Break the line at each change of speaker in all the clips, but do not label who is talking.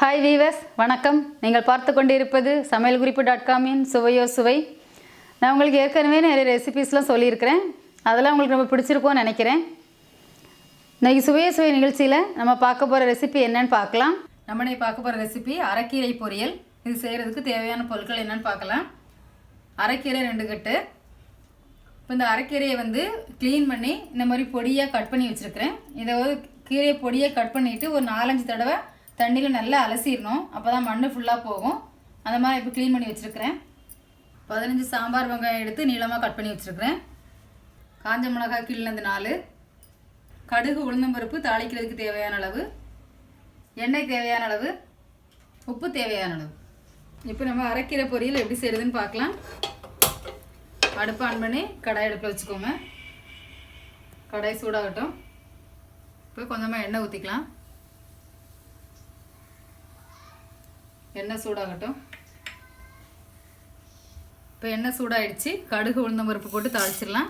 Hi viewers வணக்கம். நீங்கள் பார்த்து கொண்டிருப்பது சமையல் குறிப்பு டாட் காமின் சுவையோ சுவை. நான் உங்களுக்கு ஏற்கனவே நிறைய ரெசிபீஸ்லாம் சொல்லியிருக்கிறேன். அதெல்லாம் உங்களுக்கு ரொம்ப பிடிச்சிருக்கோன்னு நினைக்கிறேன். இன்னைக்கு சுவையோ சுவை நிகழ்ச்சியில் நம்ம பார்க்க போகிற ரெசிபி என்னன்னு பார்க்கலாம். நம்ம பார்க்க போகிற ரெசிபி அரைக்கீரை பொரியல். இது செய்கிறதுக்கு தேவையான பொருட்கள் என்னென்னு பார்க்கலாம். அரைக்கீரை ரெண்டு கட்டு. இப்போ இந்த அரைக்கீரையை வந்து க்ளீன் பண்ணி இந்த மாதிரி பொடியாக கட் பண்ணி வச்சுருக்கிறேன். இதை ஒரு கீரையை பொடியாக கட் பண்ணிவிட்டு ஒரு நாலஞ்சு தடவை தண்ணியில் நல்லா அலசிடணும் அப்போ தான் மண் ஃபுல்லாக போகும். அந்த மாதிரி இப்போ க்ளீன் பண்ணி வச்சுருக்கிறேன். பதினஞ்சு சாம்பார் வெங்காயம் எடுத்து நீளமாக கட் பண்ணி வச்சுருக்கிறேன். காஞ்ச மிளகாய் கிள்ளினது நாலு. கடுகு உளுந்தம்பருப்பு தாளிக்கிறதுக்கு தேவையான அளவு. எண்ணெய் தேவையான அளவு. உப்பு தேவையான அளவு. இப்போ நம்ம அரைக்கிற பொரியல் எப்படி செய்யுதுன்னு பார்க்கலாம். அடுப்பு ஆன் பண்ணி கடாய் அடுப்பில் வச்சுக்கோங்க. கடாய் சூடாகட்டும். இப்போ கொஞ்சமாக எண்ணெய் ஊற்றிக்கலாம் எண்ணெய் சூடாகட்டும். இப்போ எண்ணெய் சூடாயிடுச்சு? கடுகு உளுந்தம் பருப்பு போட்டு தாளிச்சிடலாம்.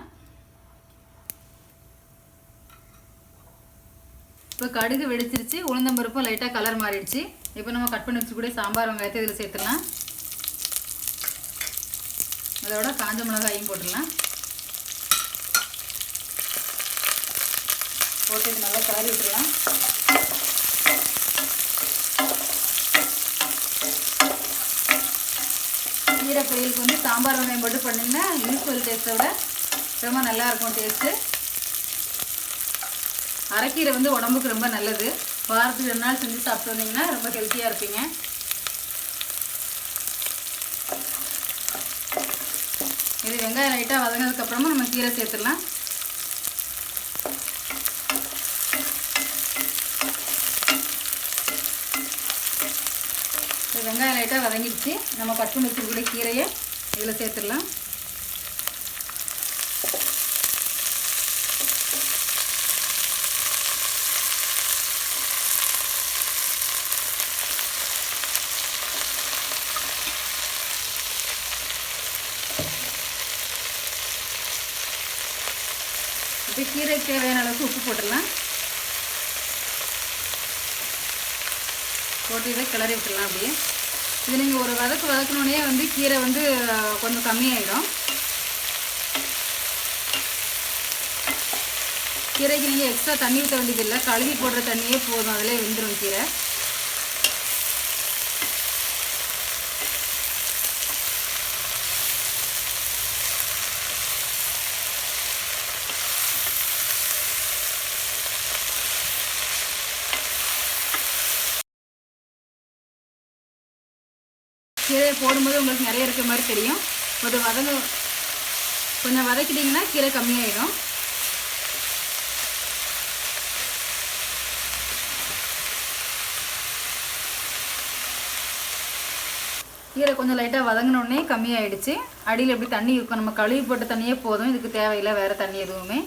இப்போ கடுகு வெடிச்சிருச்சு உளுந்தம் பருப்பும் லைட்டாக கலர் மாறிடுச்சு. இப்போ நம்ம கட் பண்ணி வச்சுக்கூடிய சாம்பார் வெங்காயத்தை இதில் சேர்த்துடலாம். அதோட காஞ்ச மிளகாயும் போட்டுடலாம். போட்டு நல்லா கலரி விட்டுடலாம். கீரை பொரியலுக்கு வந்து சாம்பார் வெங்காயம் போட்டு பண்ணிங்கன்னா யூஸ்ஃபுல் டேஸ்ட்டை விட ரொம்ப நல்லா இருக்கும் டேஸ்ட்டு அரைக்கீரை வந்து உடம்புக்கு ரொம்ப நல்லது. வாரத்துக்கு ரெண்டு நாள் செஞ்சு சாப்பிட்டு வந்தீங்கன்னா ரொம்ப ஹெல்த்தியாக இருப்பீங்க. இது வெங்காயம் லைட்டாக வதங்கினதுக்கப்புறமா நம்ம கீரை சேர்த்துடலாம். வெங்காயம் லைட்டாக வதங்கிடுச்சு. நம்ம பச்சை பண்ணி கூட கீரையை இதில் சேர்த்துடலாம். இப்போ கீரைக்கு தேவையான அளவுக்கு உப்பு போட்டுடலாம். போட்டு இதை கிளறி விட்டுடலாம் அப்படியே. இது நீங்கள் ஒரு வதக்கு வதக்கினோடனே வந்து கீரை வந்து கொஞ்சம் கம்மியாயிடும். கீரைக்கு நீங்கள் எக்ஸ்ட்ரா தண்ணி ஊற்ற வேண்டியதில்லை. கழுவி போடுற தண்ணியே போதும். அதிலே வெந்துடும் கீரை. கீரையை போடும்போது உங்களுக்கு நிறைய இருக்கிற மாதிரி தெரியும். கொஞ்சம் வதங்க கொஞ்சம் வதக்கிட்டிங்கன்னா கீரை கம்மியாயிடும். கீரை கொஞ்சம் லைட்டாக வதங்கினோடனே கம்மியாயிடுச்சு. அடியில் எப்படி தண்ணி இருக்கும். நம்ம கழுவி போட்ட தண்ணியே போதும். இதுக்கு தேவையில்லை. வேறு தண்ணி எதுவுமே.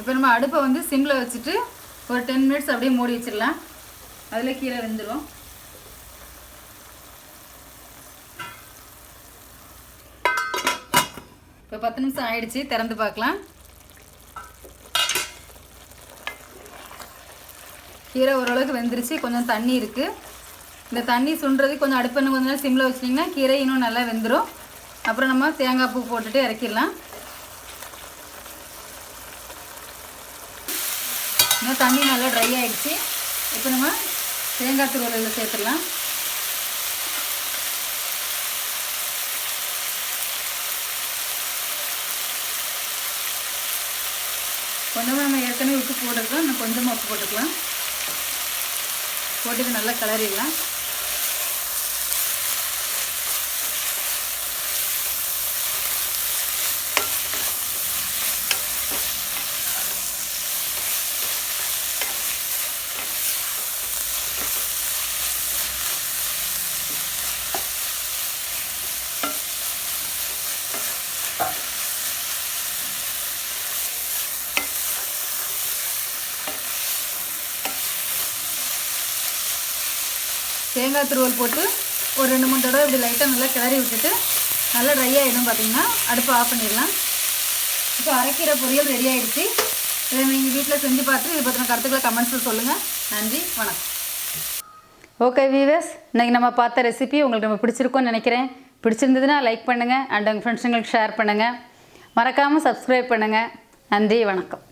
இப்போ நம்ம அடுப்பை வந்து சிம்மில் வச்சுட்டு ஒரு டென் மினிட்ஸ் அப்படியே மூடி வச்சிடலாம். அதில் கீரை வெந்துடும் இப்போ பத்து நிமிஷம் ஆயிடுச்சு திறந்து பார்க்கலாம். கீரை ஓரளவுக்கு வெந்துருச்சு கொஞ்சம் தண்ணி இருக்குது இந்த தண்ணி சுண்டுறதுக்கு கொஞ்சம் அடுப்பு கொஞ்சம் கொஞ்ச நேரம் சிம்மில் வச்சிட்டிங்கன்னா கீரை இன்னும் நல்லா வெந்துடும் அப்புறம் நம்ம தேங்காய் பூ போட்டுட்டு இறக்கிடலாம். இன்னும் தண்ணி நல்லா ட்ரை ஆகிடுச்சு இப்போ நம்ம தேங்காய் துருவல் சேர்த்துடலாம். கொஞ்சமாக நம்ம ஏற்கனவே உப்பு போட்டிருக்கோம். இன்னும் கொஞ்சமாக உப்பு போட்டுக்கலாம். போட்டு நல்லா கிளறிடலாம். தேங்காய் துருவல் போட்டு ஒரு ரெண்டு மூணு தடவை இப்படி லைட்டாக நல்லா கிளறி விட்டுட்டு நல்லா ட்ரை ஆகிடும் பார்த்தீங்கன்னா அடுப்பை ஆஃப் பண்ணிடலாம். இப்போ அரைக்கீரை பொரியல் ரெடி ஆகிடுச்சு இதை நீங்கள் வீட்டில் செஞ்சு பார்த்து இதை பற்றின கருத்துக்களை கமெண்ட்ஸில் சொல்லுங்கள் நன்றி வணக்கம். ஓகே வீவர்ஸ் இன்றைக்கி நம்ம பார்த்த ரெசிபி உங்களுக்கு நம்ம பிடிச்சிருக்கோன்னு நினைக்கிறேன். பிடிச்சிருந்ததுன்னா லைக் பண்ணுங்கள் அண்ட் உங்கள் ஃப்ரெண்ட்ஸுங்களுக்கு ஷேர் பண்ணுங்கள் மறக்காமல் சப்ஸ்கிரைப் பண்ணுங்கள் நன்றி வணக்கம்.